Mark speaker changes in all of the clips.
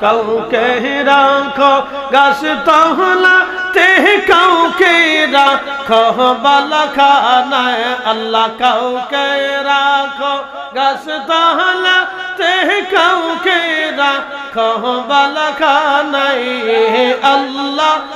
Speaker 1: कहूँ के राखो गसता हला तेह कहूँ के राखो बला खाना अल्लाह कऊ के राखो गस हला तेह कहूँ के राखो बला खाना अल्लाह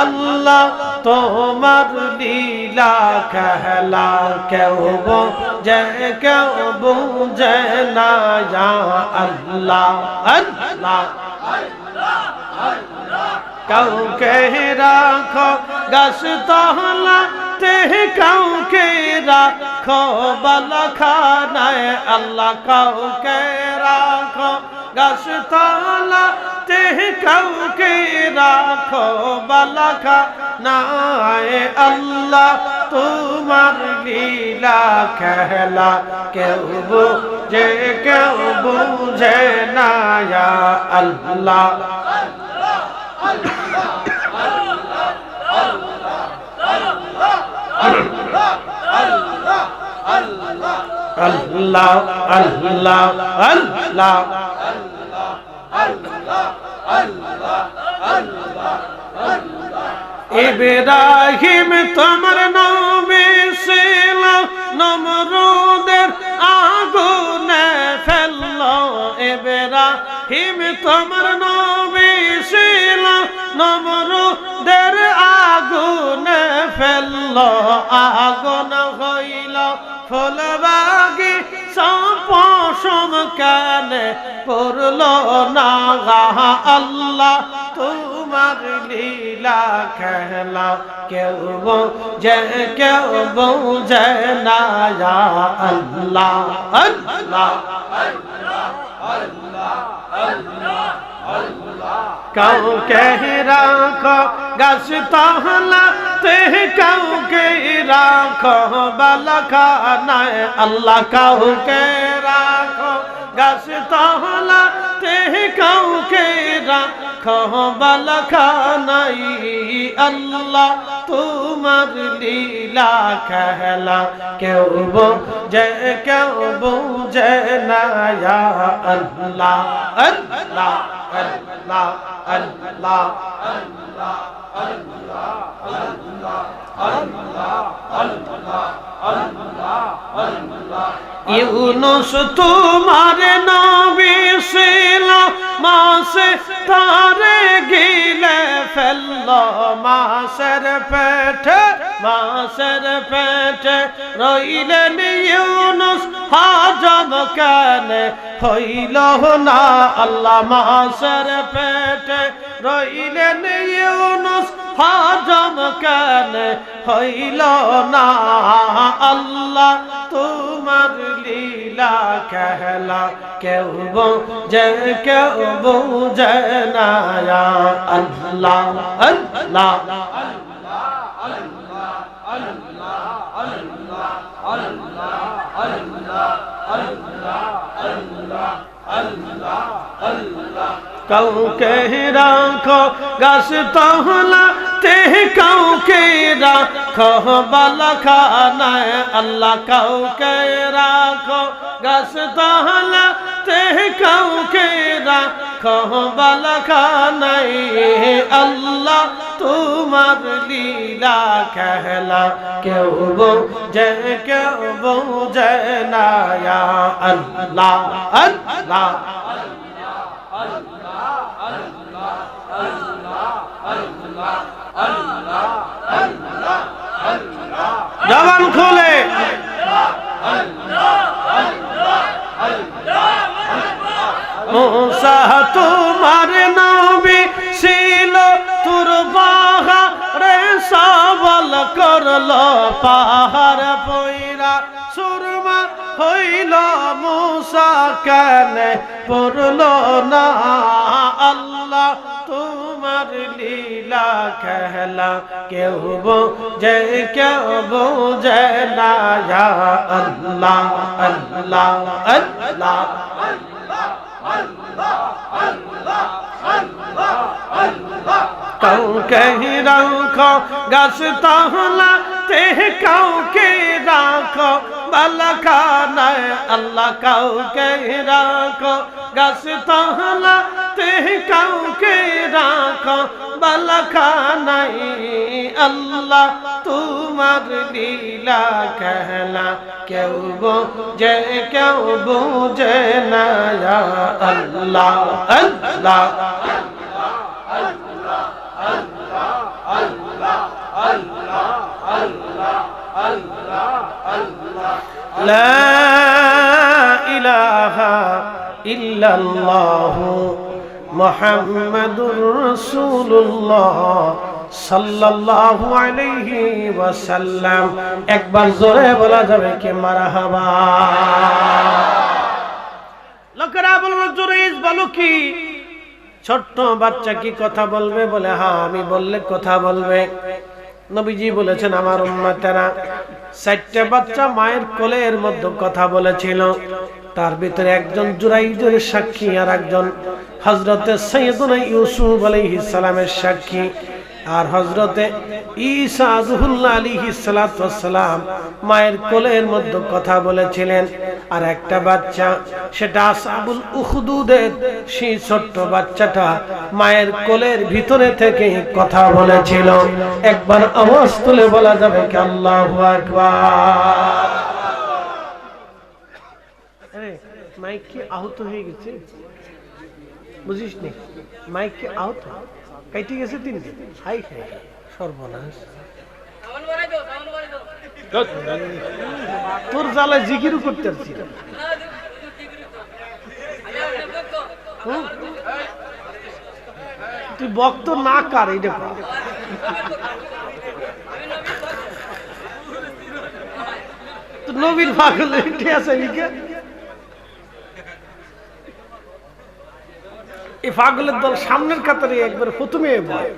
Speaker 1: আল্লাহ তোমার লীলা খেলা কেউ বোঝে কেউ বোঝে না আল্লাহ আল্লাহ কাউকে রাখো গাছ তহলা তে কাউকে রাখো বালা খানায় আল্লাহ কাউকে রাখো। গাছতলা তে কাউকে রাখো বালাখা। নায় আল্লাহ তোমার লীলা খেলা। কেউ বুঝে কেউ বুঝে না আল্লাহ। Allah, Allah, Allah, Allah. Ibrahim তোমার নবী ছিল, নমরুদের আগুনে ফেলল। ইব্রাহিম তোমার নবী ছিল, নমরুদের আগুনে ফেলল। আগুন হইল ফুলবাগি। সপশম কানে পড়ল না আল্লাহ। তোমার লীলা খেলা কেউ বোঝে কেউ বোঝে না ইয়া আল্লাহ। আল্লাহ কাউকে রাখো গাছ তাহলা তে কাউকে রাখো আল্লাহ কাউকে রাখো গাছ তাহলা তে কাউকে রাখো বালখানাই আল্লাহ তোমার লীলা খেলা কেউ বোঝে কেউ বোঝে না ইয়া আল্লাহ আল্লাহ আল্লাহ আল্লাহ ইউনুস তোমার নবী ছিল মাসে তারে গিলে ফেলল মাসের পেটে মাসের পেটে রইলেন ইউনুস হাজব কেন? হইল না আল্লাহ, মাসের পেটে রইলেন ইউনুস হাজব কেন? হইল না আল্লাহ, তোমার লীলা কেহলা কেউ যে কেউ যে না আল্লাহ আল্লাহ। কাউকে রাখো গাছ তহলা তে কাউকে রাখো বালাখানায় আল্লাহ কাউকে রাখো গাছ তহলা তে কাউকে রাখো বালাখানায় আল্লাহ তোমার লীলা খেলা কেউ বোঝে কেউ বোঝে না ইয়া আল্লাহ আল্লাহ জবান খোলে। মুসা তোমার নবী ছিল তোর পাহাড়ে সবল করল, পাহাড় পইরা সুরমা হইল। মুসা কেন পড়ল না আল্লাহ। তোমার লীলা খেলা কেউ বোঝে কেউ বোঝে না আল্লাহ আল্লাহ আল্লাহ, কাউকে রাখো, গাছ তাহলা তে কাউকে রাখো, বালখানায় আল্লাহ কাউকে রাখো, গাছ তাহলা তে কাউকে রাখো বালখানায় আল্লাহ তোমার লীলা খেলা কেউ বোঝে কেউ বোঝে না ইয়া আল্লাহ আল্লাহ لا إله إلا الله মোহাম্মদুর রসুল্লাহ সাল্লাল্লাহু আলাইহি ওয়াসাল্লাম। একবার জোরে বলা যাবে কে মারহাবা? লোকেরা বলল জোরে বলো কি? ছোট্ট বাচ্চা কি কথা বলবে? বলে হ্যাঁ আমি বললে কথা বলবে। নবীজি বলেছেন, আমার উম্মাতেরা চারটে বাচ্চা মায়ের কোলের মধ্যে কথা বলেছিল। তার ভিতরে একজন জুরাইজের সাক্ষী আর একজন হজরতে সৈয়দুনা ইউসুফ আলাইহিস সালামের সাক্ষী। আর হজরতে ঈসা আজহুল্লাহ আলিহি সালাম মায়ের কোলের মধ্যে কথা বলেছিলেন। আর একটা বাচ্চা, সেটা আসাবুল উখদুদের, সেই ছোট্ট বাচ্চাটা মায়ের কোলের ভিতরে থেকে কথা বলেছিল। একবার আওয়াজ তুলে বলা যাবে কি আল্লাহু আকবার। মাইক কি আহত হয়ে গেছে। বুঝিস নি? মাইক কি আহত। কাইটে গেছে তিন দিন। হাই হাই সর্বনাশ। তোর জ্বালায় জিকিরও করতে পারছি তুই বক্ত না কার এটা নবীর পাগল এটি আছে এই পাগলের দল সামনের কাতারে একবার প্রথমে বয়।